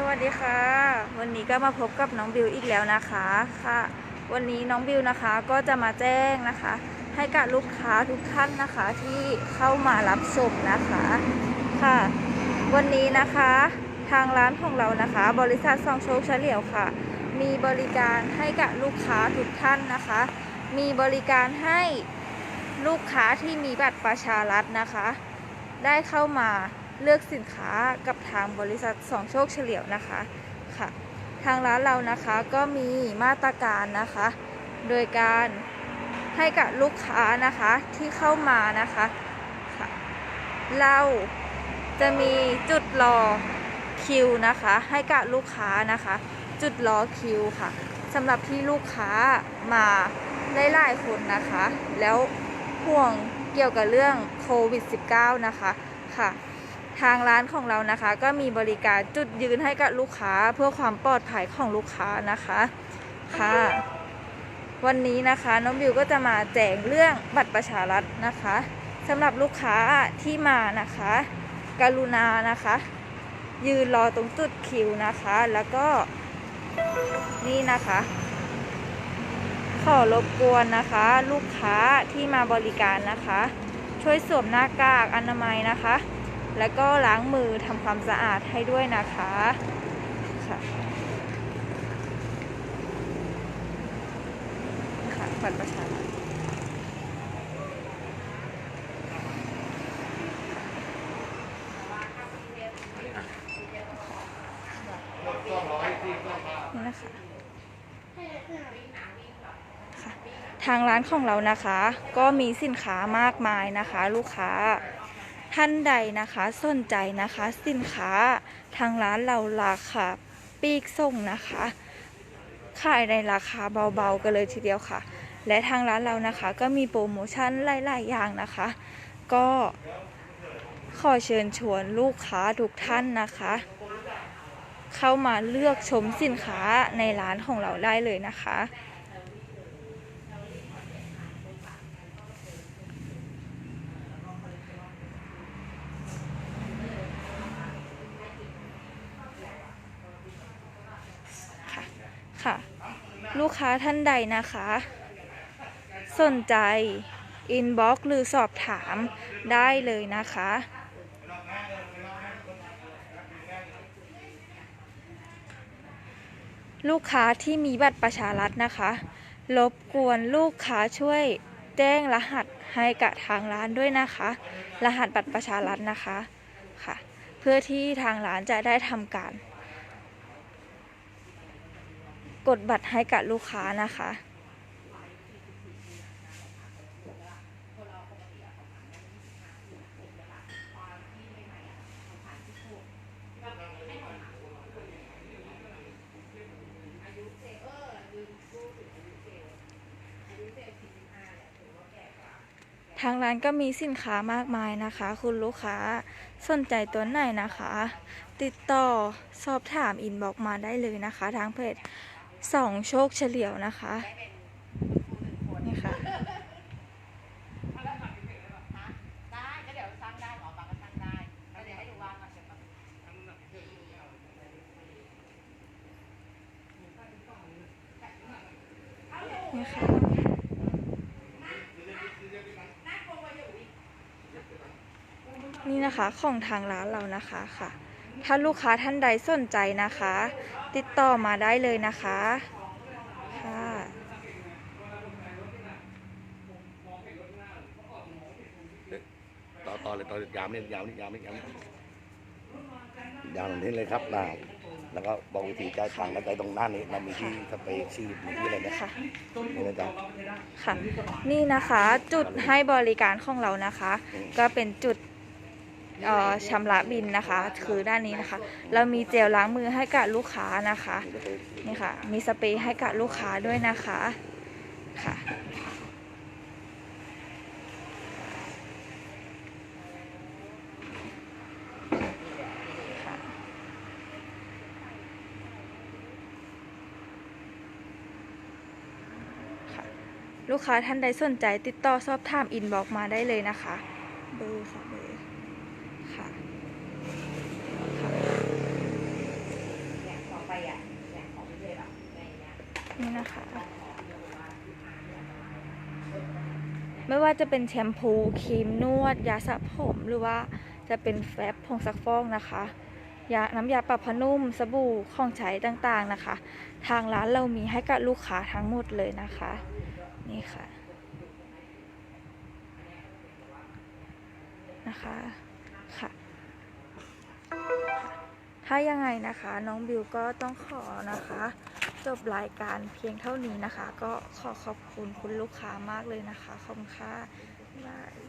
สวัสดีค่ะ วันนี้ก็มาพบกับน้องบิวอีกแล้วนะคะค่ะ วันนี้น้องบิวนะคะก็จะมาแจ้งนะคะ ให้กับลูกค้าทุกท่านนะคะที่เข้ามารับชมนะคะค่ะ วันนี้นะคะทางร้านของเรานะคะ บริษัทซองโชคเฉลียวค่ะ มีบริการให้กับลูกค้าทุกท่านนะคะ มีบริการให้ลูกค้าที่มีบัตรประชารัฐนะคะ ได้เข้ามา เลือกสินค้ากับทางบริษัทสองโชคเฉลียวนะคะค่ะทางร้านเรานะคะก็มีมาตรการนะคะ โดยการให้กับลูกค้านะคะที่เข้ามานะคะค่ะเราจะมีจุดรอคิวนะคะ ให้กับลูกค้านะคะ จุดรอคิวค่ะสำหรับที่ลูกค้ามาหลายๆคนนะคะ แล้วห่วงเกี่ยวกับเรื่องโควิด -19 นะคะค่ะ ทางร้านของเรานะคะ ก็มีบริการจุดยืนให้กับลูกค้าเพื่อความปลอดภัยของลูกค้านะคะค่ะ วันนี้นะคะน้องบิวก็จะมาแจงเรื่องบัตรประชารัฐนะคะสำหรับลูกค้าที่มานะคะ กรุณานะคะ ยืนรอตรงจุดคิวนะคะ แล้วก็นี่นะคะ ขอรบกวนนะคะ ลูกค้าที่มาบริการนะคะ ช่วยสวมหน้ากากอนามัยนะคะ แล้วก็ล้างมือทำความสะอาดให้ด้วยนะคะค่ะค่ะบัตรประชาชนนี่นะคะค่ะทางร้านของเรานะคะ ก็มีสินค้ามากมายนะคะ ลูกค้า ท่านใดนะคะสนใจนะคะสินค้าทางร้านเราราคาปีกส่งนะคะขายในราคาเบาๆกันเลยทีเดียวค่ะ และทางร้านเรานะคะก็มีโปรโมชั่นหลายๆอย่างนะคะ ก็ขอเชิญชวนลูกค้าทุกท่านนะคะ เข้ามาเลือกชมสินค้าในร้านของเราได้เลยนะคะค่ะ ค่ะ ลูกค้าท่านใดนะคะ สนใจอินบ็อกหรือสอบถามได้เลยนะคะ ลูกค้าที่มีบัตรประชารัฐนะคะรบกวนลูกค้าช่วยแจ้งรหัสให้กับทางร้านด้วยนะคะ รหัสบัตรประชารัฐนะคะค่ะ เพื่อที่ทางร้านจะได้ทำการ กดบัตรให้กับลูกค้านะคะ ทางร้านก็มีสินค้ามากมายนะคะ คุณลูกค้าสนใจตัวไหนนะคะ ติดต่อสอบถามอินบอกมาได้เลยนะคะ ทางเพจ สองโชคเฉลียวนะคะนี่ค่ะได้ก็เดี๋ยวสร้างได้หมอปลาก็สร้างได้แล้วเดี๋ยวให้ดูวางก่อนเสร็จก่อนนี่ค่ะนี่นะคะของทางร้านเรานะคะค่ะ ถ้าลูกค้าท่านใดสนใจนะคะ ติดต่อมาได้เลยนะคะค่ะต่อต่อเลยต่อยาวนี่ยาวนี่ยาวนี่ยาวนี่ยาวแบบนี้เลยครับนะแล้วก็บอกวิธีจ่ายตังค์ก็จ่ายตรงหน้านี้เรามีที่สเปรย์ชีดมีที่อะไรเนี่ยค่ะนี่นะจ๊ะค่ะ นี่นะคะจุดให้บริการของเรานะคะ ก็เป็นจุดเอ่อ ชำระบินนะคะ คือด้านนี้นะคะ เรามีเจลล้างมือให้กับลูกค้านะคะนี่ค่ะ มีสเปรย์ให้กับลูกค้าด้วยนะคะค่ะค่ะลูกค้าท่านใดสนใจติดต่อสอบถามอินบอกมาได้เลยนะคะ เบอร์ค่ะเบอร์ค่ะค่ะ นะคะ ไม่ว่าจะเป็นแชมพูครีมนวด ยาสระผมหรือว่าจะเป็นแฟบผงซักฟอกนะคะยาน้ำยาปรับผ้านุ่มสบู่ของใช้ต่างๆนะคะ ทางร้านเรามีให้กับลูกค้าทั้งหมดเลยนะคะ นี่ค่ะนะคะค่ะ ถ้ายังไงนะคะ น้องบิวก็ต้องขอนะคะ จบรายการเพียงเท่านี้นะคะ ก็ขอขอบคุณคุณลูกค้ามากเลยนะคะ ขอบคุณค่ะ